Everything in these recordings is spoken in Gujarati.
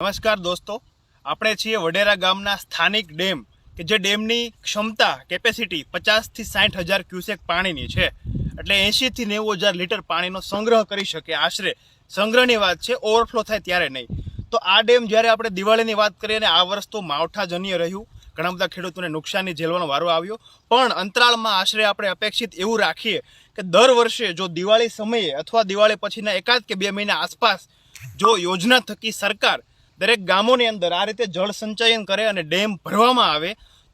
નમસ્કાર દોસ્તો. આપણે છીએ વડેરા ગામના સ્થાનિક ડેમ, કે જે ડેમની ક્ષમતા કેપેસિટી પચાસથી સાઠ હજાર ક્યુસેક પાણીની છે. એટલે એંશીથી નેવું હજાર લીટર પાણીનો સંગ્રહ કરી શકે. આશરે સંગ્રહની વાત છે ઓવરફ્લો થાય ત્યારે નહીં. તો આ ડેમ જ્યારે આપણે દિવાળીની વાત કરીએ અને આ વર્ષ તો માવઠાજન્ય રહ્યું. ઘણા બધા ખેડૂતોને નુકસાની ઝેલવાનો વારો આવ્યો. પણ અંતરાળમાં આશરે આપણે અપેક્ષિત એવું રાખીએ કે દર વર્ષે જો દિવાળી સમયે અથવા દિવાળી પછીના એકાદ કે બે મહિના આસપાસ જો યોજના થકી સરકાર દરેક ગામોની અંદર આ રીતે જળ સંચયન કરે અને ડેમ ભરવામાં આવે,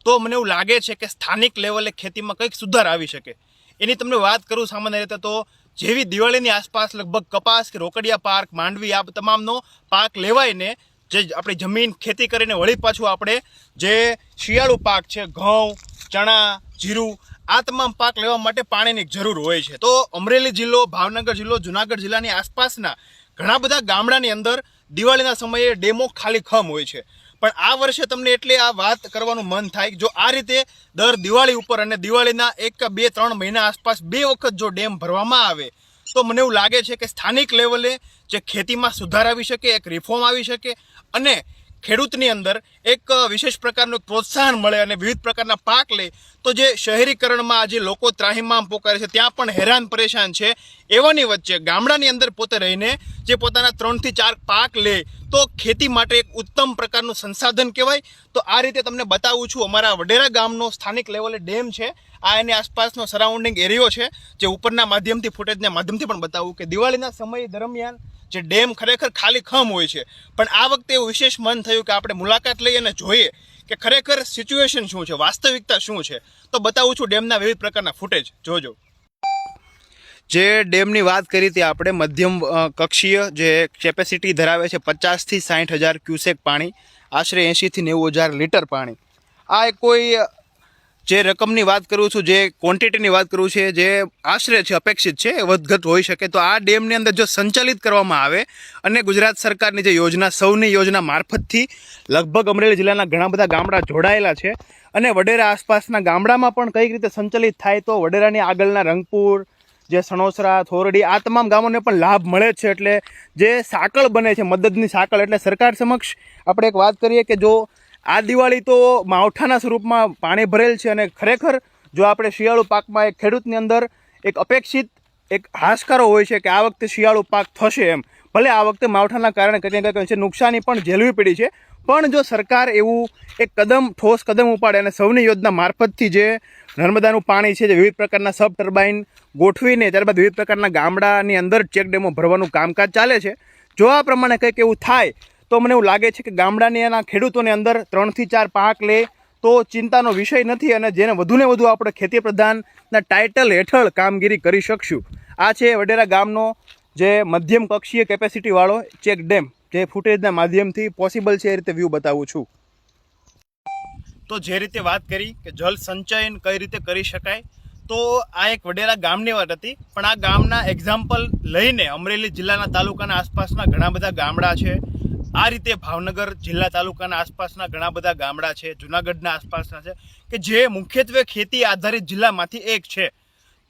તો મને એવું લાગે છે કે સ્થાનિક લેવલે ખેતીમાં કંઈક સુધાર આવી શકે. એની તમને વાત કરું સામાન્ય રીતે તો જેવી દિવાળીની આસપાસ લગભગ કપાસ કે રોકડિયા પાર્ક માંડવી, આ તમામનો પાક લેવાયને, જે આપણી જમીન ખેતી કરીને વળી પાછું આપણે જે શિયાળુ પાક છે, ઘઉં, ચણા, જીરું, આ તમામ પાક લેવા માટે પાણીની જરૂર હોય છે. તો અમરેલી જિલ્લો, ભાવનગર જિલ્લો, જુનાગઢ જિલ્લાની આસપાસના ઘણા બધા ગામડાની અંદર દિવાળીના સમયે ડેમો ખાલી ખમ હોય છે. પણ આ વર્ષે તમને એટલે આ વાત કરવાનું મન થાય જો આ રીતે દર દિવાળી ઉપર અને દિવાળીના એક, બે, ત્રણ મહિના આસપાસ બે વખત જો ડેમ ભરવામાં આવે, તો મને એવું લાગે છે કે સ્થાનિક લેવલે જે ખેતીમાં સુધાર આવી શકે, એક રિફોર્મ આવી શકે અને ખેડૂતની અંદર એક વિશેષ પ્રકારનું પ્રોત્સાહન મળે અને વિવિધ પ્રકારના પાક લે, તો જે શહેરીકરણમાં આજે લોકો ત્રાહિમામ પોકારે છે, ત્યાં પણ હેરાન પરેશાન છે. એવાની વચ્ચે ગામડાની અંદર પોતે રહીને જે પોતાના ત્રણથી ચાર પાક લે, તો ખેતી માટે એક ઉત્તમ પ્રકારનું સંસાધન કહેવાય. તો આ રીતે તમને બતાવું છું, અમારા વડેરા ગામનો સ્થાનિક લેવલે ડેમ છે. આ એની આસપાસનો સરાઉન્ડિંગ એરિયો છે, જે ઉપરના માધ્યમથી ફૂટેજના માધ્યમથી પણ બતાવું કે દિવાળીના સમય દરમિયાન જે ડેમ ખરેખર ખાલી ખમ હોય છે. પણ આ વખતે એવું વિશેષ મન થયું કે આપણે મુલાકાત લઈએ અને જોઈએ કે ખરેખર સિચ્યુએશન શું છે? વાસ્તવિકતા શું છે? તો બતાવું છું ડેમના વિવિધ પ્રકારના ફૂટેજ જોજો. જે ડેમની વાત કરી હતી આપણે મધ્યમ કક્ષીય જે કેપેસિટી ધરાવે છે પચાસથી સાઠ હજાર ક્યુસેક પાણી, આશરે એંશીથી નેવું હજાર લીટર પાણી. આ કોઈ જે રકમની વાત કરું છું, જે ક્વોન્ટિટીની વાત કરું છે જે આશરે છે, અપેક્ષિત છે, એ વધઘટ હોઈ શકે. તો આ ડેમની અંદર જો સંચાલિત કરવામાં આવે અને ગુજરાત સરકારની જે યોજના, સૌની યોજના મારફતથી લગભગ અમરેલી જિલ્લાના ઘણા બધા ગામડા જોડાયેલા છે અને વડેરા આસપાસના ગામડામાં પણ કઈ રીતે સંચાલિત થાય તો વડેરાની આગળના રંગપુર, જે સણોસરા, થોરડી, આ તમામ ગામોને પણ લાભ મળે છે. એટલે જે સાંકળ બને છે, મદદની સાંકળ, એટલે સરકાર સમક્ષ આપણે એક વાત કરીએ કે જો આ દિવાળી તો માવઠાના સ્વરૂપમાં પાણી ભરેલ છે અને ખરેખર જો આપણે શિયાળુ પાકમાં એક ખેડૂતની અંદર એક અપેક્ષિત એક હાશકારો હોય છે કે આ વખતે શિયાળુ પાક થશે એમ, ભલે આ વખતે માવઠાના કારણે કંઈક કંઈક છે, નુકસાની પણ ઝેલવી પડી છે, પણ જો સરકાર એવું એક કદમ, ઠોસ કદમ ઉપાડે અને સૌની યોજના મારફતથી જે નર્મદાનું પાણી છે, જે વિવિધ પ્રકારના સબ ટર્બાઇન ગોઠવીને ત્યારબાદ વિવિધ પ્રકારના ગામડાની અંદર ચેક ડેમો ભરવાનું કામકાજ ચાલે છે, જો આ પ્રમાણે કંઈક એવું થાય તો મને એવું લાગે છે કે ગામડાની એના ખેડૂતોની અંદર ત્રણથી ચાર પાક લે તો ચિંતાનો વિષય નથી અને જેને વધુને વધુ આપણે ખેતી પ્રધાનના ટાઇટલ હેઠળ કામગીરી કરી શકશું. આ છે વડેરા ગામનો જે મધ્યમ કક્ષીય કેપેસિટીવાળો ચેક ડેમ, જે ફૂટેજના માધ્યમથી પોસિબલ છે એ રીતે વ્યૂ બતાવું છું. તો જે રીતે વાત કરી કે જલ સંચયન કઈ રીતે કરી શકાય, તો આ એક વડેરા ગામની વાત હતી, પણ આ ગામના એક્ઝામ્પલ લઈને અમરેલી જિલ્લાના તાલુકાના આસપાસના ઘણા બધા ગામડા છે. આ રીતે ભાવનગર જિલ્લા તાલુકાના આસપાસના ઘણા બધા ગામડા છે, જુનાગઢના આસપાસના છે, કે જે મુખ્યત્વે ખેતી આધારિત જિલ્લામાંથી એક છે.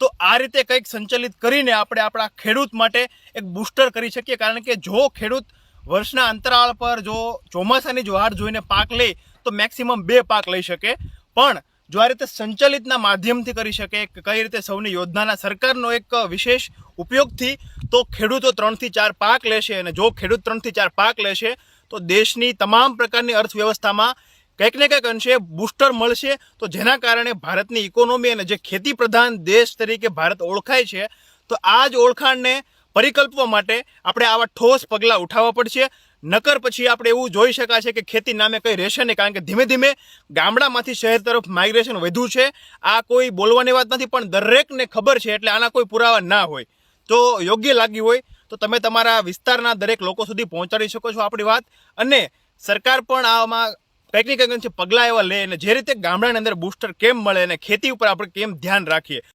તો આ રીતે કંઈક સંચાલિત કરીને આપણે આપણા ખેડૂત માટે એક બૂસ્ટર કરી શકીએ. કારણ કે જો ખેડૂત વર્ષના અંતરાળ પર જો ચોમાસાની જ હાર જોઈને પાક લે, તો મેક્સિમમ બે પાક લઈ શકે. પણ જો આ રીતે સંચાલિતના માધ્યમથી કરી શકે કઈ રીતે સૌની યોજનાના સરકારનો એક વિશેષ ઉપયોગથી, તો ખેડૂતો ત્રણથી ચાર પાક લેશે અને જો ખેડૂત ત્રણથી ચાર પાક લેશે, તો દેશની તમામ પ્રકારની અર્થવ્યવસ્થામાં કંઈક ને કંઈક અંશે બૂસ્ટર મળશે. તો જેના કારણે ભારતની ઇકોનોમી અને જે ખેતી પ્રધાન દેશ તરીકે ભારત ઓળખાય છે, તો આ જ ઓળખાણને પરિકલ્પવા માટે આપણે આવા ઠોસ પગલાં ઉઠાવવા પડશે. નકર પછી આપણે એવું જોઈ શકાશે કે ખેતી નામે કંઈ રહેશે નહીં, કારણ કે ધીમે ધીમે ગામડામાંથી શહેર તરફ માઇગ્રેશન વધ્યું છે. આ કોઈ બોલવાની વાત નથી, પણ દરેકને ખબર છે એટલે આના કોઈ પુરાવા ના હોય. તો યોગ્ય લાગી હોય તો તમે તમારા વિસ્તારના દરેક લોકો સુધી પહોંચાડી શકો છો આપણી વાત. અને સરકાર પણ આમાં કંઈક ને કંઈક પગલાં એવા લે અને જે રીતે ગામડાની અંદર બૂસ્ટર કેમ મળે અને ખેતી ઉપર આપણે કેમ ધ્યાન રાખીએ.